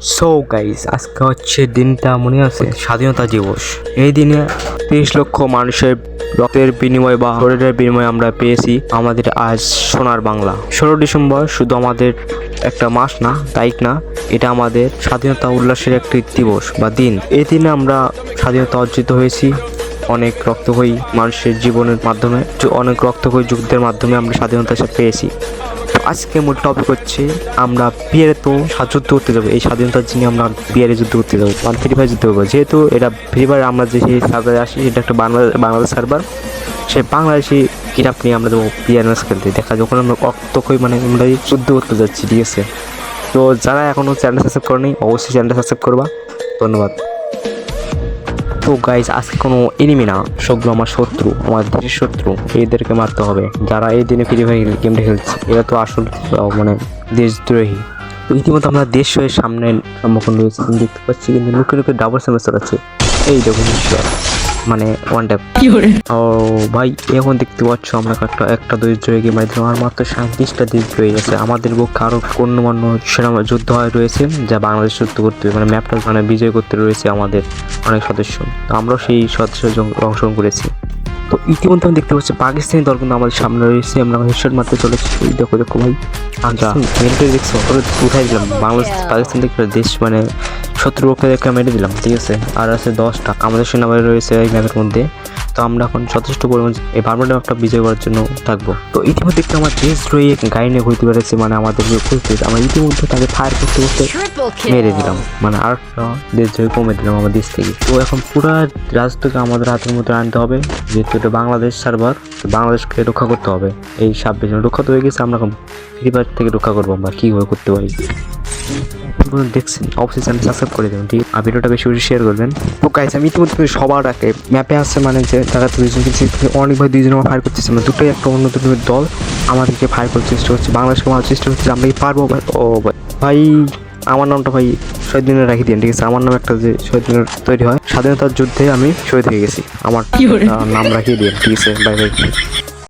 So guys আজকে হচ্ছে দিনটা মনে আছে? স্বাধীনতা দিবস। এই দিনে তিরিশ লক্ষ মানুষের রক্তের বিনিময় বা শরীরের বিনিময়ে আমরা পেয়েছি আমাদের আজ সোনার বাংলা। ষোলো ডিসেম্বর শুধু আমাদের একটা মাস না, তারিখ না, এটা আমাদের স্বাধীনতা উল্লাসের একটি দিবস বা দিন। এই দিনে আমরা স্বাধীনতা অর্জিত হয়েছি, অনেক রক্তক্ষয়ী মানুষের জীবনের মাধ্যমে, অনেক রক্তক্ষয়ী যুদ্ধের মাধ্যমে আমরা স্বাধীনতা পেয়েছি। আজকে মূল টপিক হচ্ছে আমরা বিয়ারে তো সা- যুদ্ধ করতে যাব। এই স্বাধীনতার জন্য আমরা বিয়ারে যুদ্ধ করতে যাব মানে ফ্রি ফায়ার যুদ্ধ করব। যেহেতু এটা ফ্রি ফায়ার আমরা যে সেই সার্ভারে আসি এটা একটা বাংলাদেশ বাংলাদেশ সার্ভার সেই বাংলাদেশি কিরাপ নিয়ে আমরা যাব ম্যাচ খেলতে। দেখা যখন আমরা রক্তক্ষয়ী মানে আমরা যুদ্ধ করতে যাচ্ছি, ঠিক আছে? তো যারা এখনও চ্যানেল সাবস্ক্রাইব করেনি, অবশ্যই চ্যানেলটা সাবস্ক্রাইব করবা। ধন্যবাদ। তো গাইজ আজকে কোনো এনিমি না। সবগুলো আমার শত্রু, আমার দেশের শত্রু। এদেরকে মারতে হবে। যারা এই দিনে ফ্রি ফায়ার গেমটা খেলছে, এরা তো আসল মানে দেশদ্রোহী। তো ইতিমধ্যে আমরা দেশ হয়ে সামনে সম্মুখীন রয়েছে দেখতে পাচ্ছি কিন্তু লুকে লুকে ডাবল সেমেস্টার আছে। এই দেখুন মানে ওয়ান ট্যাপ ও ভাই এখন দেখতে পাচ্ছ আমরা একটা একটা দেশদ্রোহী গেম মাধ্যমে আমার মাত্র সাঁত্রিশটা দেশদ্রোহী আছে আমাদের বুকে আরও অন্য অন্য সেনা যুদ্ধ হয় রয়েছে যা বাংলাদেশ যুদ্ধ করতে মানে ম্যাপটা মানে বিজয় করতে রয়েছে আমাদের অনেক সদস্য। তো আমরাও সেই সদস্য অংশগ্রহণ করেছি। তো ইতিমধ্যে আমি দেখতে পাচ্ছি পাকিস্তানি দল কিন্তু আমাদের সামনে রয়েছে। আমরা হেডশট মারতে চলেছি। দেখো দেখো ভাই। আচ্ছা। মিলিটারি দেখছ? ওরা উঠাই দিলাম। বাংলাদেশ পাকিস্তান থেকে দেশ মানে শত্রু পক্ষে মেরে দিলাম ঠিক আছে? আর আছে দশটা। আমাদের সেনাবাহিনী রয়েছে এই ম্যাপের মধ্যে। তো আমরা এখন যথেষ্ট পরিমাণ এই বারবার ম্যাপটা বিজয় করার জন্য থাকব। তো ইতিমধ্যে একটু আমার দেশ রয়ে গাড়ি নিয়ে ঘুরতে পেরেছে মানে আমাদের যে খুঁজতে আমরা ইতিমধ্যে তাকে ফায়ার করতে করতে মেরে দিলাম। মানে আর একটা দেশ জয় কমে দিলাম আমার দেশ থেকে। তো এখন পুরো রাজ্যটাকে আমাদের হাতের মধ্যে আনতে হবে যেহেতু এটা বাংলাদেশ সার্ভার বাংলাদেশকে রক্ষা করতে হবে। এই ছাব্বিশ রক্ষা তো হয়ে গেছে আমরা এখন ফ্রি ফায়ার থেকে রক্ষা করব আমরা। কীভাবে করতে পারি? আপনারা দেখছেন অবশ্যই চ্যানেল সাবস্ক্রাইব করে দেবেন ঠিক? আর ভিডিওটা বেশি বেশি শেয়ার করবেন। তো গাইস আমি ইতিমধ্যে সবার আগে ম্যাপে আসছে মানে যে তারা দুইজন কিন্তু অনেক ভাই দুইজন আমার ফায়ার করতেছে। মানে দুটোই একটা অন্য দুটো দল আমাদেরকে ফায়ার করার চেষ্টা করছে বাংলাদেশকে মারার চেষ্টা করছে। আমরা কি পারব ভাই? ও ভাই ভাই আমার নামটা ভাই শহীদ দিনে রাখি দিন ঠিক আছে? আমার নাম একটা যে শহীদ দিনের তৈরি হয় স্বাধীনতার যুদ্ধে আমি শহীদ হয়ে গেছি। আমার নাম রাখিয়ে দিন ঠিক আছে? Bye bye